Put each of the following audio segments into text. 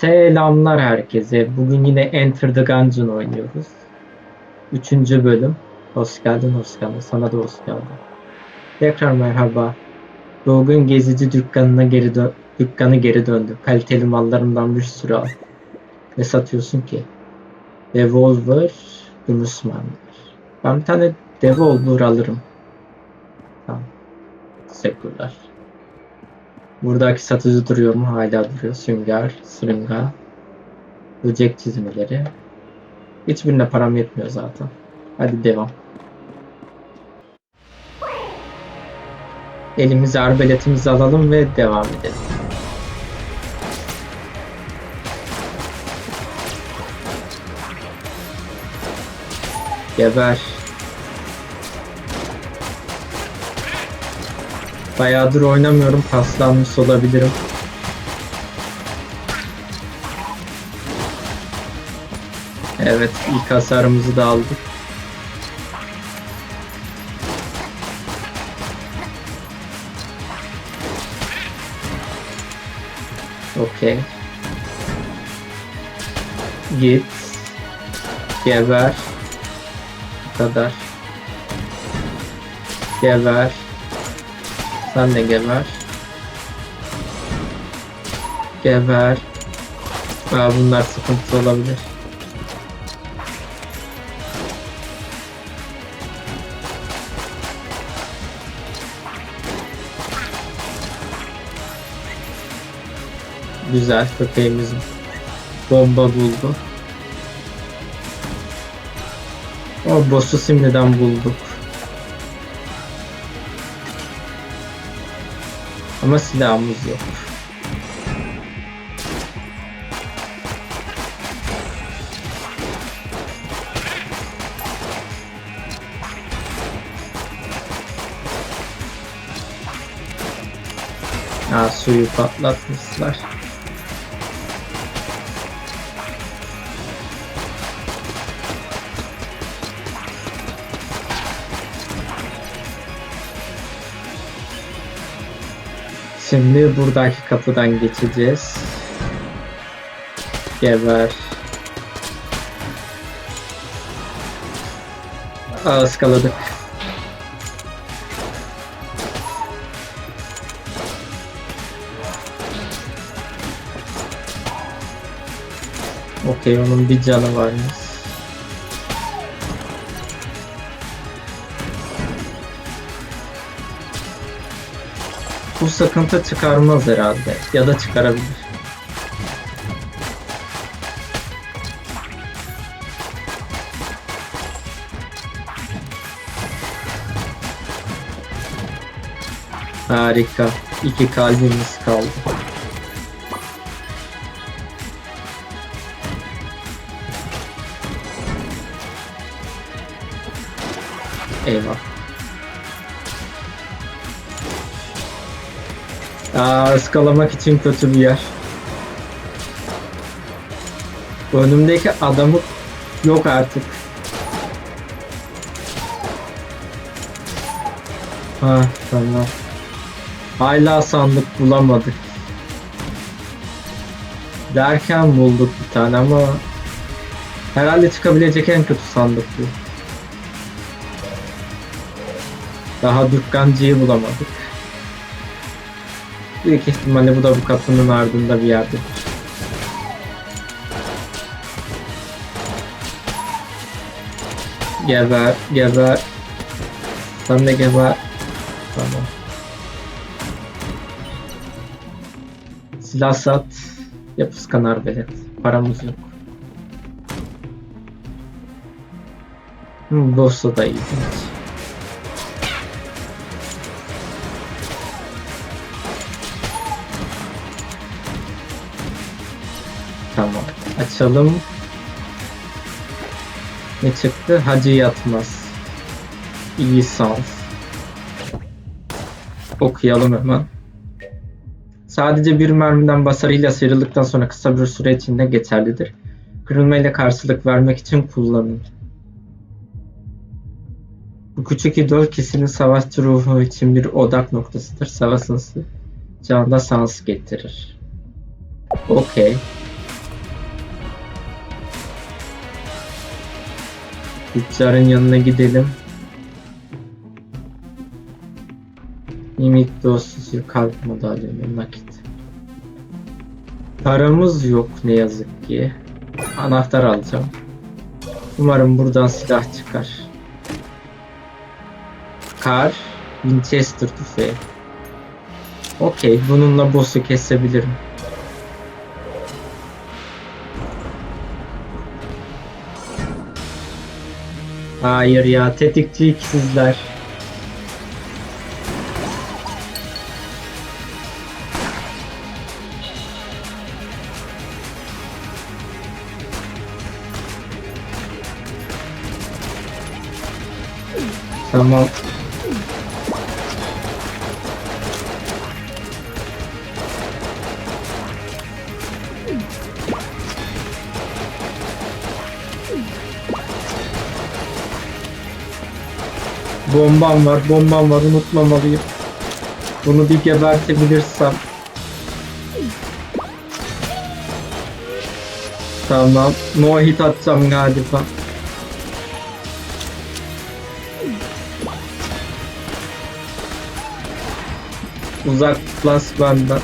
Selamlar herkese. Bugün yine Enter the Gungeon oynuyoruz. Üçüncü bölüm. Hoş geldin, hoş geldin. Sana da hoş geldin. Tekrar merhaba. Bugün gezici dükkanına geri dön dükkanı geri döndü. Kaliteli mallarından bir sürü al. Ne satıyorsun ki? Revolver, gümüş. Ben bir tane Revolver alırım. Tamam. Teşekkürler. Buradaki satıcı duruyor mu? Hala duruyor. Sünger, sırınga, böcek çizmeleri. Hiçbirine param yetmiyor zaten. Hadi devam. Elimize arbeletimizi alalım ve devam edelim. Geber. Bayağıdır oynamıyorum. Paslanmış olabilirim. Evet, ilk hasarımızı da aldık. Okey. Git. Geber. Bu kadar. Geber. Sen de geber. Geber. Aa, bunlar sıkıntı olabilir. Güzel köpeğimiz bomba buldu. O boss'u şimdiden bulduk. Ama silahımız yok. Ha suyu patlatmışlar. Şimdi buradaki kapıdan geçeceğiz. Geber. Aa, ıskaladık. Okey onun bir canı varmış. Bu sıkıntı çıkarmaz herhalde. Ya da çıkarabilir. Harika. İki kalbimiz kaldı. Eyvah. Aa, ıskalamak için kötü bir yer. Önümdeki adamı yok artık. Ha tamam. Hala sandık bulamadık. Derken bulduk bir tane ama herhalde çıkabilecek en kötü sandık bu. Daha dükkancıyı bulamadık. Büyük ihtimalle bu da bu kapının ardında bir yerde. Geber, geber. Sen de geber. Tamam. Silah sat. Yapıskan arbelet. Paramız yok. Bossa da iyi. Tamam. Açalım. Ne çıktı? Hacı yatmaz. İyi sans. Okuyalım hemen. Sadece bir mermiden basarıyla sıyrıldıktan sonra kısa bir süre içinde geçerlidir. Kırılmayla karşılık vermek için kullanın. Bu küçük idol kişinin savaşçı ruhu için bir odak noktasıdır. Savaşın canına sans getirir. Okey. Tüccarın yanına gidelim. Limit dostu kalp madalyonu nakit. Paramız yok ne yazık ki. Anahtar alacağım. Umarım buradan silah çıkar. Kar, Winchester tüfeği. Okey, bununla boss'u kesebilirim. Hayır ya, tetikçi ikizler. Tamam. Bombam var, bombam var, unutmamalıyım. Bunu bir gebertebilirsem. Tamam, no hit atacağım galiba. Uzaklaş benden.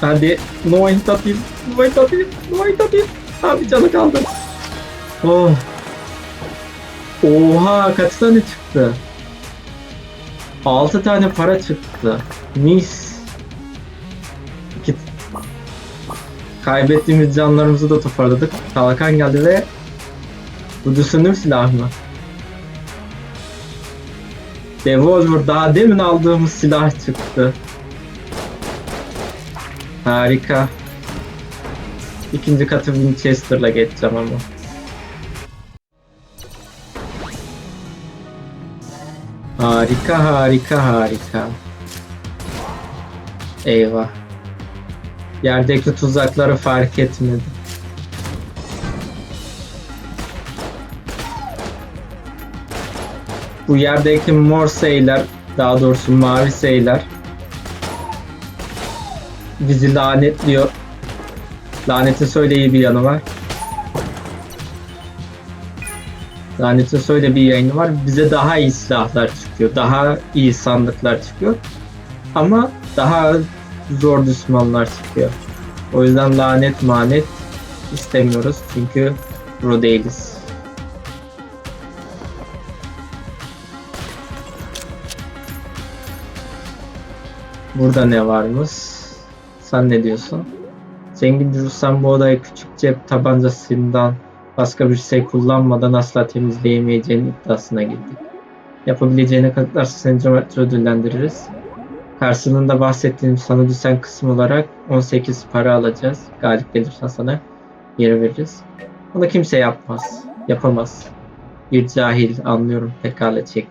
Hadi no hit atayım. No hit atayım. No hit atayım. Abi canı kaldı. Oh. Oha kaç tane çıktı? 6 tane para çıktı. Mis. İki... Kaybettiğimiz canlarımızı da toparladık. Kalkan geldi ve bu düşündüğüm silah mı? Devolver daha demin aldığımız silah çıktı. Harika. İkinci katı Winchester'la geçeceğim ama. Harika harika harika. Eyvah. Yerdeki tuzakları fark etmedi. Bu yerdeki mor seyler, daha doğrusu mavi seyler bizi lanetliyor. Lanetin söyle iyi bir yanı var. Lanetin söyle bir yayını var. Bize daha iyi silahlar çıkıyor. Daha iyi sandıklar çıkıyor. Ama daha zor düşmanlar çıkıyor. O yüzden lanet manet istemiyoruz. Çünkü pro değiliz. Burada ne varmış? Sen ne diyorsun? Bir Ruslan bu odayı küçük cep tabancasından başka bir şey kullanmadan asla temizleyemeyeceğinin iddiasına girdik. Yapabileceğine kanıtlarsa seni cömertçe ödüllendiririz. Karşılığında bahsettiğim sana düşen kısım olarak 18 para alacağız. Galip gelirsen sana geri veririz. Bunu kimse yapmaz. Yapamaz. Bir cahil anlıyorum. Pekala çek.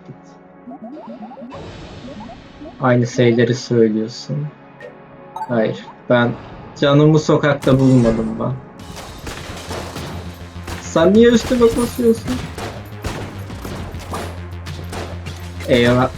Aynı şeyleri söylüyorsun. Hayır. Ben canımı sokakta bulmadım ben. Sen niye üstüme koşuyorsun? Eyvah.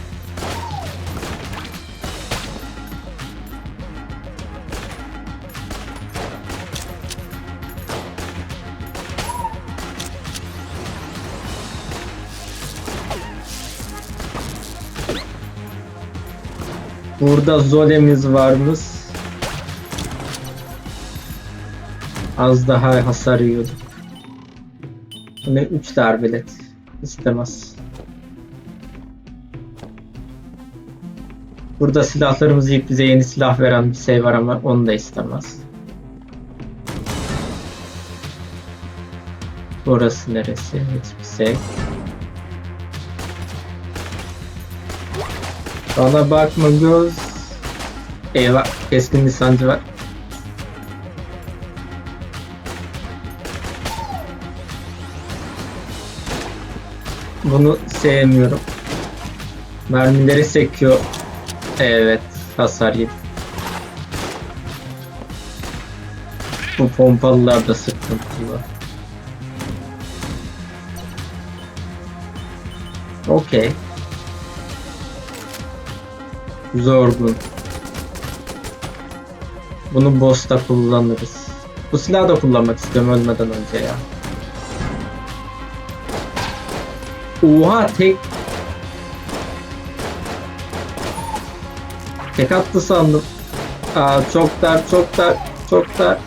Burada Zole'miz varmış. Az daha hasar yiyorduk. Ne 3 darbelet istemez. Burada silahlarımızı yiyip bize yeni silah veren bir şey var ama onu da istemez. Burası neresi? Hiçbir şey. Bana bakma göz. Eyvah keskin lisancı var. Bunu sevmiyorum. Mermileri sekiyor. Evet, hasar yedi. Bu pompalılarda sıkıntı var. Okey. Zorgun. Bunu boss'ta kullanırız. Bu silahı da kullanmak istiyorum ölmeden önce ya. Oha tek Tek attı sandım. Aa, çok dar, çok dar, çok dar.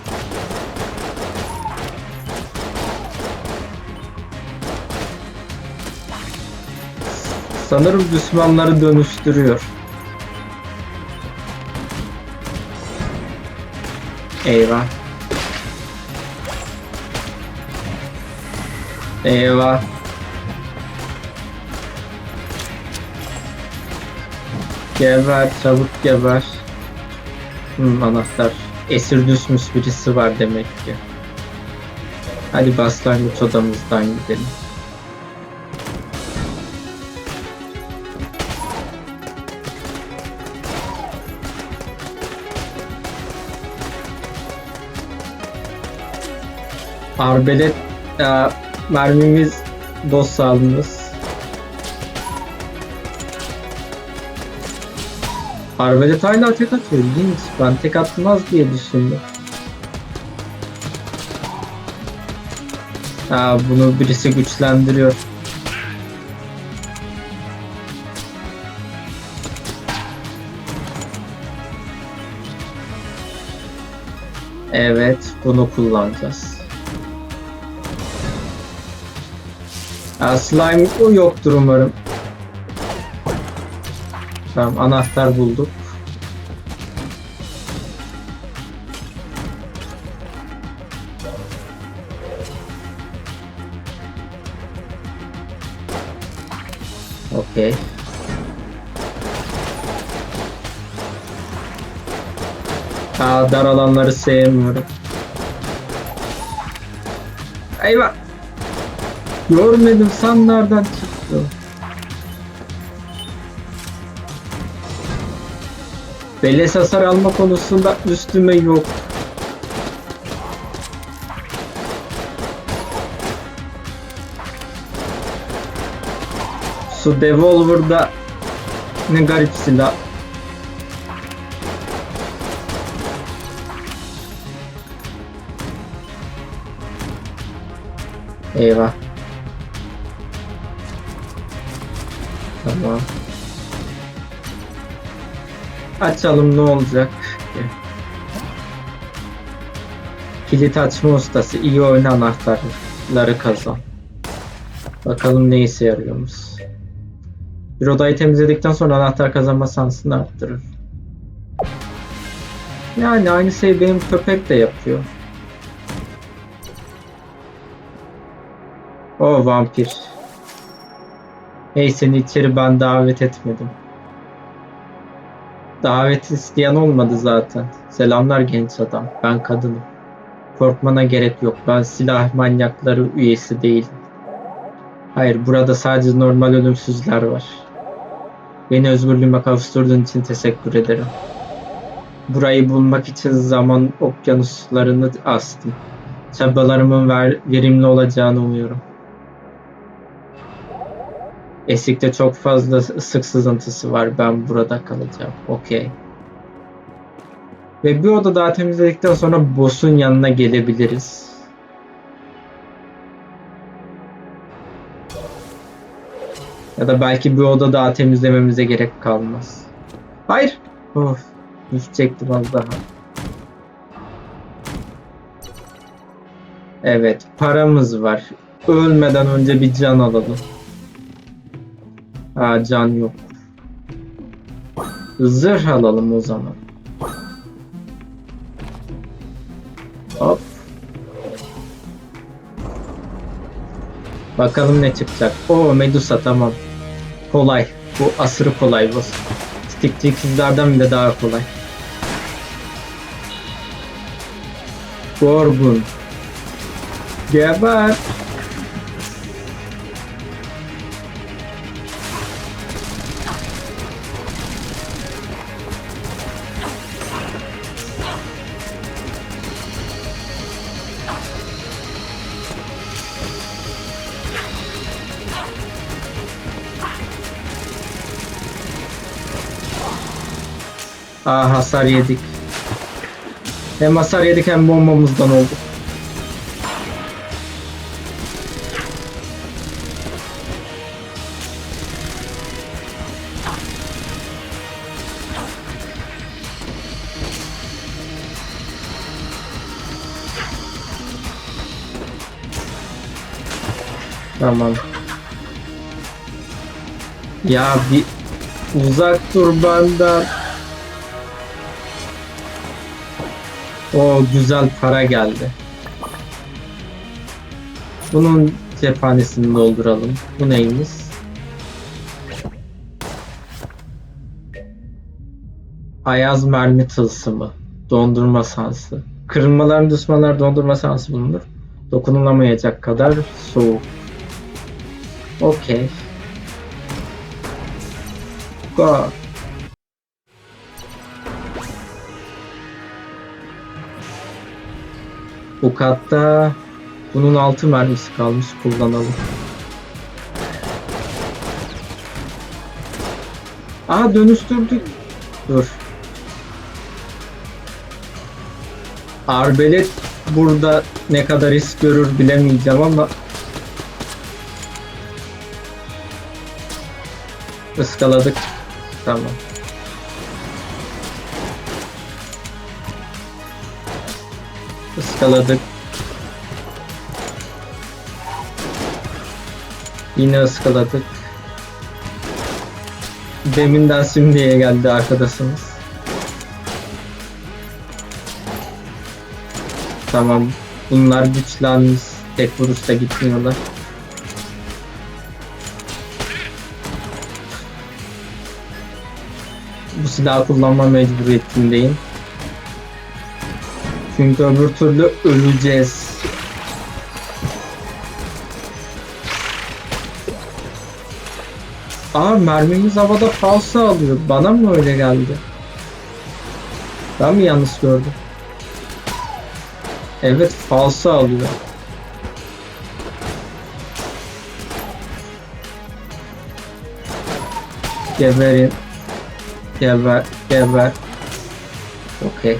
Sanırım düşmanları dönüştürüyor. Eyvah. Eyvah. Geber, çabuk geber. Hmm, anahtar. Esir düşmüş birisi var demek ki. Hadi başlangıç odamızdan gidelim. Arbelet e, mermimiz dost sağlığımız. Arbelet hala tek atıyor ilginç. Ben tek atmaz diye düşündüm. Aa, bunu birisi güçlendiriyor. Evet, bunu kullanacağız. Aa, slime yoktur umarım. Tamam, anahtar bulduk. Okey. Aa, dar alanları sevmiyorum. Eyvah! Görmedim sen nereden çıktı? Beleş hasar alma konusunda üstüme yok. Su Devolver'da ne garip silah. Eyvah. Tamam. Açalım ne olacak? Kilit açma ustası. iyi oyna anahtarları kazan. Bakalım ne işe yarıyormuş. Bir odayı temizledikten sonra anahtar kazanma şansını arttırır. Yani aynı şeyi benim köpek de yapıyor. O vampir. Hey seni içeri ben davet etmedim. Davet isteyen olmadı zaten. Selamlar genç adam. Ben kadınım. Korkmana gerek yok. Ben silah manyakları üyesi değilim. Hayır, burada sadece normal ölümsüzler var. Beni özgürlüğüme kavuşturduğun için teşekkür ederim. Burayı bulmak için zaman okyanuslarını astım. Çabalarımın ver, verimli olacağını umuyorum. Esik'te çok fazla ısık sızıntısı var. Ben burada kalacağım. Okey. Ve bir oda daha temizledikten sonra boss'un yanına gelebiliriz. Ya da belki bir oda daha temizlememize gerek kalmaz. Hayır. Of. Düşecektim az daha. Evet. Paramız var. Ölmeden önce bir can alalım. Ha can yok. Zırh alalım o zaman. Hop. Bakalım ne çıkacak. O Medusa tamam. Kolay. Bu asırı kolay bu. Stickçi ikizlerden bile daha kolay. Gorgun. Geber. Aa hasar yedik. Hem hasar yedik hem bombamızdan oldu. Tamam. Ya bir uzak dur benden. O güzel para geldi. Bunun cephanesini dolduralım. Bu neymiş? Ayaz mermi tılsımı. Dondurma sansı. Kırılmaların düşmanlar dondurma sansı bulunur. Dokunulamayacak kadar soğuk. Okey. Go. Bu katta bunun altı mermisi kalmış kullanalım. Aa dönüştürdük. Dur. Arbelet burada ne kadar risk görür bilemeyeceğim ama ıskaladık. Tamam. Iskaladık. Yine ıskaladık. Deminden şimdiye geldi arkadaşımız. Tamam. Bunlar güçlenmiş. Tek vuruşta gitmiyorlar. Bu silahı kullanma mecburiyetindeyim. Çünkü öbür türlü öleceğiz. Aa mermimiz havada falsa alıyor. Bana mı öyle geldi? Ben mi yanlış gördüm? Evet falsa alıyor. Geberin. Geber. Geber. Okey.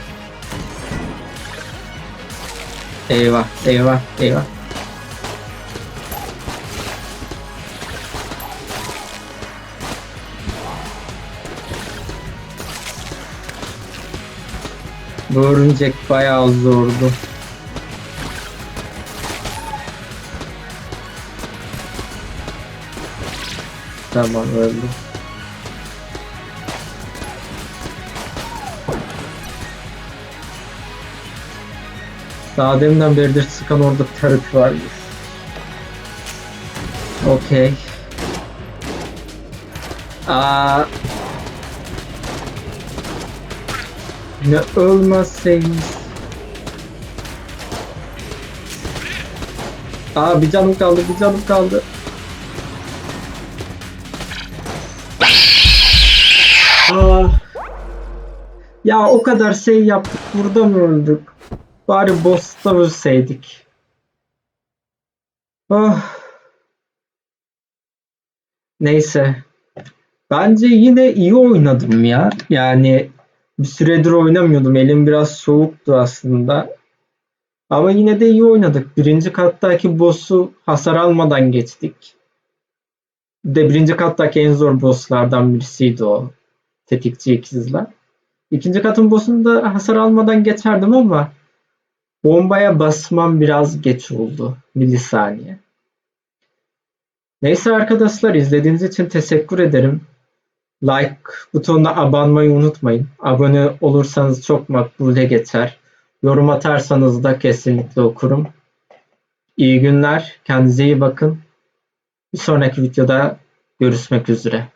Eyvah, eyvah, eyvah. Bu örümcek bayağı zordu. Tamam öldü. Daha deminden beridir sıkan orada tarık varmış. Okey. Aa. Ne ölmezseymiş. Aa bir canım kaldı, bir canım kaldı. Aa. Ya o kadar şey yaptık, burada mı öldük? Bari boss'ta ölseydik. Ah. Neyse. Bence yine iyi oynadım ya. Yani bir süredir oynamıyordum. Elim biraz soğuktu aslında. Ama yine de iyi oynadık. Birinci kattaki boss'u hasar almadan geçtik. De birinci kattaki en zor bosslardan birisiydi o. Tetikçi ikizler. İkinci katın boss'unu da hasar almadan geçerdim ama bombaya basmam biraz geç oldu. Milisaniye. Neyse arkadaşlar izlediğiniz için teşekkür ederim. Like butonuna abanmayı unutmayın. Abone olursanız çok makbule geçer. Yorum atarsanız da kesinlikle okurum. İyi günler. Kendinize iyi bakın. Bir sonraki videoda görüşmek üzere.